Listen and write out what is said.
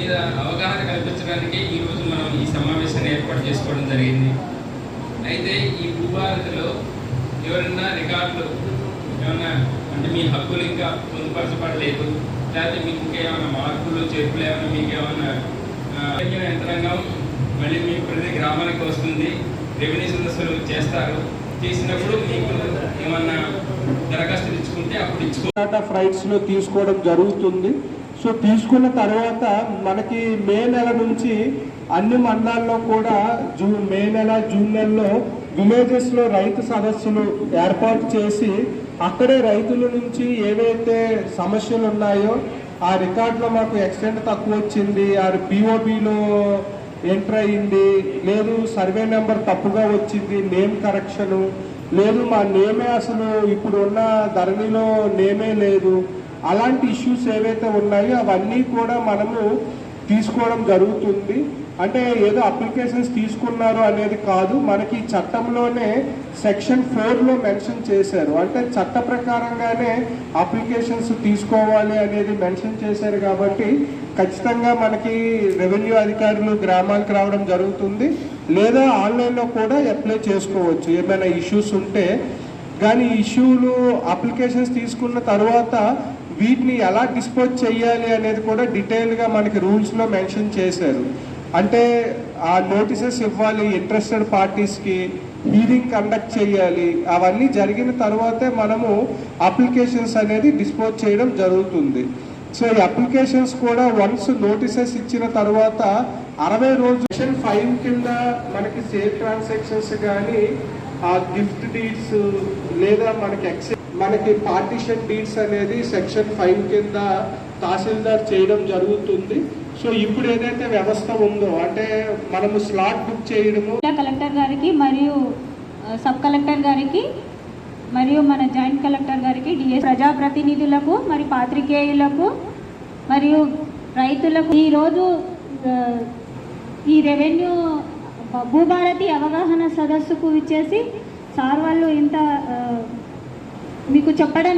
మీద అవగాహన కల్పించడానికి ఈరోజు మనం ఈ సమావేశాన్ని ఏర్పాటు చేసుకోవడం జరిగింది. అయితే ఈ భూభారతిలో ఎవరన్నా రికార్డులు ఏమన్నా అంటే మీ హక్కులు ఇంకా పొందుపరచబడలేదు లేకపోతే మీకు ఇంకేమైనా మార్పులు చేర్పులు ఏమైనా మీకు ఏమైనా యంత్రాంగం మళ్ళీ మీ ప్రతి గ్రామానికి వస్తుంది. రెవెన్యూ సదస్సులు చేస్తారు. చేసినప్పుడు మీకు ఏమన్నా దరఖాస్తులు ఇచ్చుకుంటే అప్పుడు ఇచ్చుకో రైట్స్లో తీసుకోవడం జరుగుతుంది. సో తీసుకున్న తర్వాత మనకి మే నెల నుంచి అన్ని మండలాల్లో కూడా జూన్ మే నెల జూన్ నెలలో విలేజెస్లో రైతు సదస్సులు ఏర్పాటు చేసి అక్కడే రైతుల నుంచి ఏవైతే సమస్యలు ఉన్నాయో ఆ రికార్డులో మాకు ఎక్స్టెంట్ తక్కువ వచ్చింది. ఆ పిఓబిలో ఎంటర్ అయింది. లేదు సర్వే నెంబర్ తప్పుగా వచ్చింది నేమ్ కరెక్షను లేదు మా నేమే అసలు ఇప్పుడు ఉన్న ధరణిలో నేమే లేదు. అలాంటి ఇష్యూస్ ఏవైతే ఉన్నాయో అవన్నీ కూడా మనము తీసుకోవడం జరుగుతుంది. అంటే ఏదో అప్లికేషన్స్ తీసుకున్నారు అనేది కాదు. మనకి ఈ చట్టంలోనే సెక్షన్ ఫోర్లో మెన్షన్ చేశారు. అంటే చట్ట ప్రకారంగానే అప్లికేషన్స్ తీసుకోవాలి అనేది మెన్షన్ చేశారు కాబట్టి ఖచ్చితంగా మనకి రెవెన్యూ అధికారులు గ్రామాలకు రావడం జరుగుతుంది. లేదా ఆన్లైన్లో కూడా అప్లై చేసుకోవచ్చు. ఏమైనా ఇష్యూస్ ఉంటే. కానీ ఇష్యూలు అప్లికేషన్స్ తీసుకున్న తర్వాత వీటిని ఎలా డిస్పోజ్ చేయాలి అనేది కూడా డీటెయిల్గా మనకి రూల్స్లో మెన్షన్ చేశారు. అంటే ఆ నోటీసెస్ ఇవ్వాలి ఇంట్రెస్టెడ్ పార్టీస్కి హీరింగ్ కండక్ట్ చేయాలి అవన్నీ జరిగిన తర్వాతే మనము అప్లికేషన్స్ అనేది డిస్పోజ్ చేయడం జరుగుతుంది. సో ఈ అప్లికేషన్స్ కూడా వన్స్ నోటీసెస్ ఇచ్చిన తర్వాత అరవై రోజు సెక్షన్ ఫైవ్ కింద మనకి సేల్ ట్రాన్సాక్షన్స్ కానీ ఆ గిఫ్ట్ డీడ్స్ లేదా మనకి ఎక్సె మనకి పార్టీషన్ డీడ్స్ అనేది సెక్షన్ ఫైవ్ కింద తహసీల్దార్ చేయడం జరుగుతుంది. సో ఇప్పుడు ఏదైతే వ్యవస్థ ఉందో అంటే మనము స్లాట్ బుక్ చేయడము. కలెక్టర్ గారికి మరియు సబ్ కలెక్టర్ గారికి మరియు మన జాయింట్ కలెక్టర్ గారికి డిఎస్ ప్రజాప్రతినిధులకు మరి పాత్రికేయులకు మరియు రైతులకు ఈరోజు ఈ రెవెన్యూ భూభారతి అవగాహన సదస్సుకు ఇచ్చేసి సార్ వాళ్ళు ఇంత మీకు చెప్పడానికి